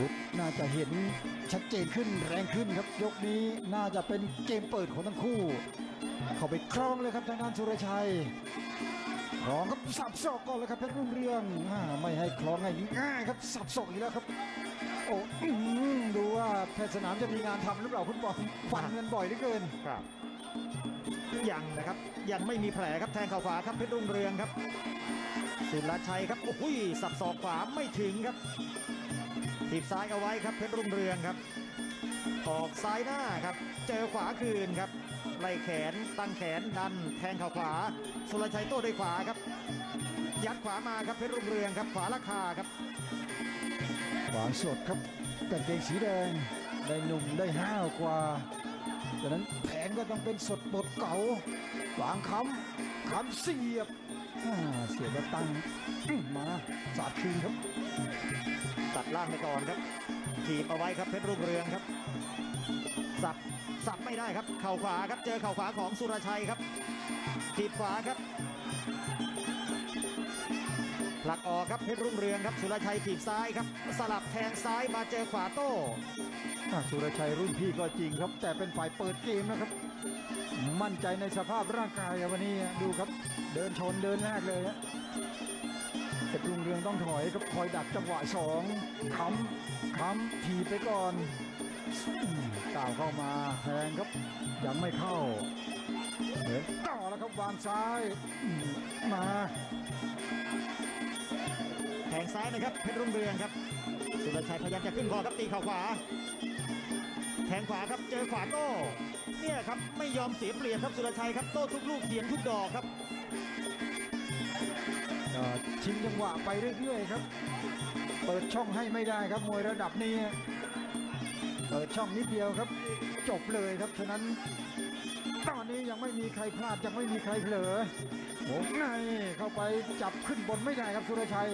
วุธน่าจะเห็นชัดเจนขึ้นแรงขึ้นครับ ยกนี้น่าจะเป็นเกมเปิดของทั้งคู่ เข้าไปครองเลยครับทางด้านสุรชัยครองครับสับศอกก่อนเลยครับเพชรรุ่งเรืองไม่ให้ครองง่ายๆครับสับศอกอีกแล้วครับโอ้อื้อหือดูว่าแพทย์สนามจะมีงานทำหรือเปล่าคุณบอลฟันเงินบ่อยเหลือเกินครับยังนะครับยังไม่มีแผลครับแทงเข่าขวาครับเพชรรุ่งเรืองครับศิลาชัยครับโอ้โหสับศอกขวาไม่ถึงครับ ทีบซ้ายเอาไว้ครับเพชรรุ่งเรืองครับ ออกซ้ายหน้าครับ เจอขวาคืนครับไล่แขนตั้งแขนดันแทงเข่าขวา สุรชัยโต้ด้วยขวาครับ ยัดขวามาครับเพชรรุ่งเรืองครับ ขวาราคาครับขวางสดครับกางเกงสีแดงได้หนุ่มได้ห้าวกว่าดังนั้นแผนก็ต้องเป็นสดบทเก่าขวางคำคำเสียบเสียบแล้วตั้งมาสาดคืนครับ ตัดล่างไปก่อนครับถีบเอาไว้ครับเพชรรุ่งเรืองครับ สับสับไม่ได้ครับ เข่าขวาครับเจอเข่าขวาของสุรชัยครับถีบขวาครับผลักออกครับเพชรรุ่งเรืองครับ สุรชัยถีบซ้ายครับ สลับแทงซ้ายมาเจอขวาโต้สุรชัยรุ่นพี่ก็จริงครับ แต่เป็นฝ่ายเปิดเกมนะครับ มั่นใจในสภาพร่างกายวันนี้ดูครับ เดินชนเดินแรกเลยฮะ เพชรรุ่งเรืองต้องถอยครับคอยดักจังหวะสองค้ำค้ำทีบไปก่อนอืมก้าวเข้ามาแทงครับ ยังไม่เข้าเดินต่อแล้วครับวางซ้ายมาแทงซ้ายนะครับเพชรรุ่งเรืองครับ สุรชัยพยายามจะขึ้นคอครับตีเข่าขวา แทงขวาครับเจอขวาโต้เนี่ยครับไม่ยอมเสียเปรียบครับสุรชัยครับโต้ทุกลูกเสียงทุกดอกครับ ชิงจังหวะไปเรื่อยๆครับ เปิดช่องให้ไม่ได้ครับมวยระดับนี้ เปิดช่องนิดเดียวครับ จบเลยครับฉะนั้นตอนนี้ยังไม่มีใครพลาดยังไม่มีใครเผลอวงในเข้าไปจับขึ้นบนไม่ได้ครับสุรชัย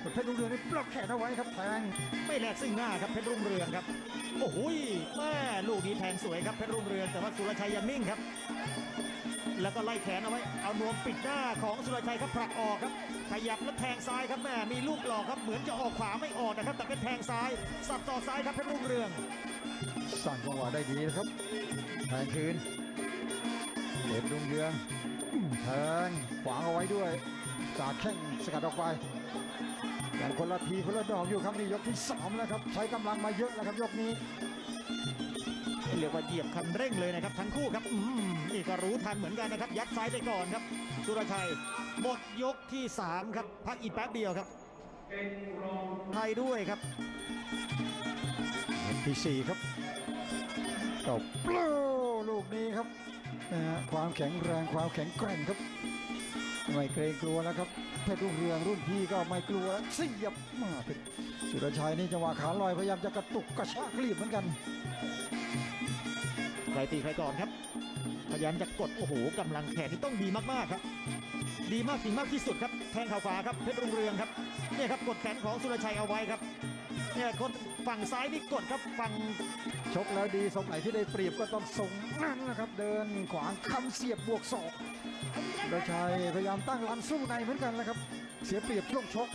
เพชรลุงเรืองนี่ปลอกแขนเอาไว้ครับแทงไม่แลกซึ่งหน้าครับเพชรรุ่งเรืองครับโอ้โหแม่ลูกนี้แทงสวยครับเพชรรุ่งเรืองแต่ว่าสุรชัยยังนิ่งครับ แล้วก็ไล่แขนเอาไว้ เอานวมปิดหน้าของสุรชัยครับผลักออกครับ ขยับแล้วแทงซ้ายครับแม่มีลูกหลอกครับเหมือนจะออกขวาไม่ออกนะครับ แต่เป็นแทงซ้าย สับต่อซ้ายครับเพชรรุ่งเรืองสั่งจังหวะได้ดีนะครับแทงคืนเพชรลุงเรืองแทงขวางเอาไว้ด้วยสาดแข้งสกัดออกไปอย่างคนละทีคนละดอกอยู่ครับนี่ยกที่สามแล้วครับใช้กำลังมาเยอะแล้วครับยกนี้ เรียกว่าเหยียบคันเร่งเลยนะครับทั้งคู่ครับอืมนี่ก็รู้ทันเหมือนกันนะครับ ยัดซ้ายไปก่อนครับ สุรชัยหมดยกที่ 3 ครับพักอีกแป๊บเดียวครับไทยด้วยครับที่สี่ครับตบโปรลูกนี้ครับนะฮะความแข็งแรงความแข็งแกร่งครับไม่เกรงกลัวแล้วครับเพชรรุ่งเรืองรุ่นพี่ก็ไม่กลัวเสียบมาเพชรสุรชัยนี่จังหวะขาลอยพยายามจะกระตุกกระชากรีบเหมือนกัน ครตีใครก่อนครับ พยายามจะกดโอ้โหกำลังแขนนี่ต้องดีมากๆครับ ดีมากถึงมากที่สุดครับแทงเข่าขวาครับเพชรรุ่งเรืองครับเนี่ยครับกดแขนของสุรชัยเอาไว้ครับเนี่ยคนฝั่งซ้ายนี่กดครับฝั่งชกแล้วดีสมไหนที่ได้เปรียบก็ต้องส่งนั่นนะครับ เดินขวางคำเสียบบวกศอกสุรชัยพยายามตั้งลำสู้ในเหมือนกันนะครับ เสียเปรียบช่วงชก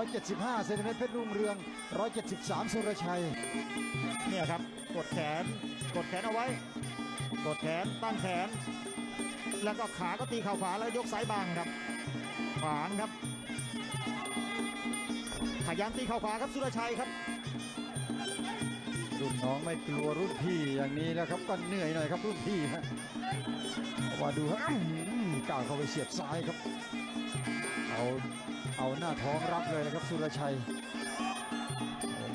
175เซนติเมตรเพชรรุ่งเรือง 173 สุรชัยเนี่ยครับ กดแขน กดแขนเอาไว้ กดแขนตั้งแขน แล้วก็ขาก็ตีเข่าขวาแล้วยกซ้ายบังครับขวางครับพยายามตีเข่าขวาครับสุรชัยครับรุ่นน้องไม่กลัวรุ่นพี่อย่างนี้แล้วครับก็เหนื่อยหน่อยครับรุ่นพี่ฮะว่าดูฮะก้าวเข้าไปเสียบซ้ายครับ เอาเอาหน้าท้องรับเลยนะครับสุรชัย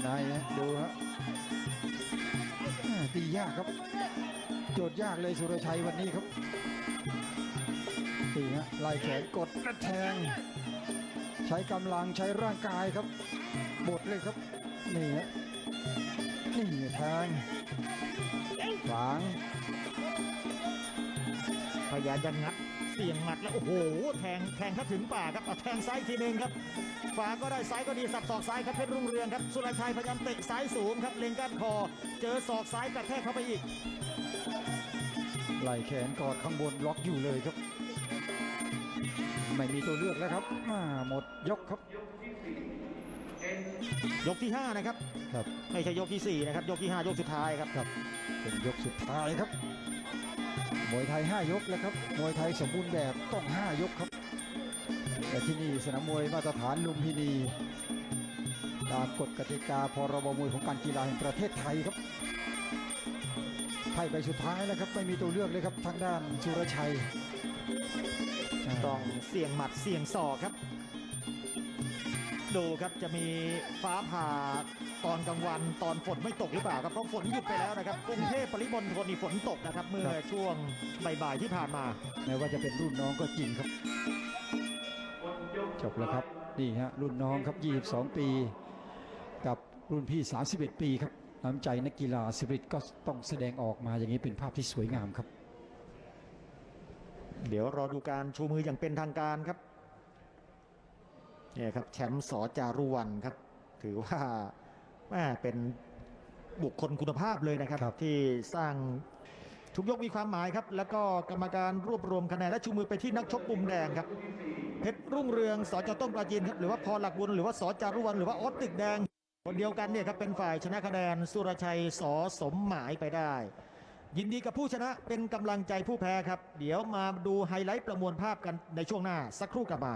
ในฮะดูฮะ ตียากครับ โจทย์ยากเลยสุรชัยวันนี้ครับตีฮะไล่แขนกดกระแทง ใช้กำลังใช้ร่างกายครับบดเลยครับ นี่ฮะนี่แทงขวาง ยายามจะงัดเสี่ยงหมัดแล้วโอ้โห แทงแทงถ้าถึงป่าครับแทงซ้ายทีหนึ่งครับขวาก็ได้ซ้ายก็ดีสับศอกซ้ายครับเพชรรุ่งเรืองครับสุรชัยพยายามเตะซ้ายสูงครับเล็งก้านคอเจอศอกซ้ายกระแทกเข้าไปอีกไหล่แขนกอดข้างบนล็อกอยู่เลยครับ ไม่มีตัวเลือกแล้วครับหมดยกครับ ยกที่ 5 นะครับ ครับ ไม่ใช่ยกที่ 4 นะครับ ยกที่ 5 ยกสุดท้ายครับ เป็นยกสุดท้ายครับ มวยไทย 5 ยกแล้วครับ มวยไทยสมบูรณ์แบบต้อง 5 ยกครับ แต่ที่นี่สนามมวยมาตรฐานลุมพินีตามกฎกติกาพรบมวยของการกีฬาแห่งประเทศไทยครับไพ่ใบสุดท้ายแล้วครับไม่มีตัวเลือกเลยครับทางด้านสุรชัยาต้องเสี่ยงหมัดเสี่ยงศอกครับ ดูครับจะมีฟ้าผ่าตอนกลางวันตอนฝนไม่ตกหรือเปล่าครับเพราะฝนหยุดไปแล้วนะครับกรุงเทพปริมณฑลนี่ฝนตกนะครับ เมื่อช่วงบ่ายๆที่ผ่านมาแม้ว่าจะเป็นรุ่นน้องก็จริงครับ จบแล้วครับนี่ฮะรุ่นน้องครับ 22 ปี กับรุ่นพี่ 31 ปีครับน้ำใจนักกีฬาสปิริตก็ต้องแสดงออกมาอย่างนี้เป็นภาพที่สวยงามครับ เดี๋ยวรอดูการชูมืออย่างเป็นทางการครับ เนี่ยครับแชมป์สอจารุวันครับ ถือว่าแม่เป็นบุคคลคุณภาพเลยนะครับครับที่สร้างทุกยกมีความหมายครับ แล้วก็กรรมการรวบรวมคะแนนและชูมือไปที่นักชกมุมแดงครับเพชรรุ่งเรืองสจต้มปราจีนครับหรือว่าพอหลักบุญหรือว่าสจารุวันหรือว่าออสตึกแดงคนเดียวกันเนี่ยครับเป็นฝ่ายชนะคะแนนสุรชัยสอสมหมายไปได้ ยินดีกับผู้ชนะเป็นกำลังใจผู้แพ้ครับ เดี๋ยวมาดูไฮไลท์ประมวลภาพกันในช่วงหน้าสักครู่กลับมา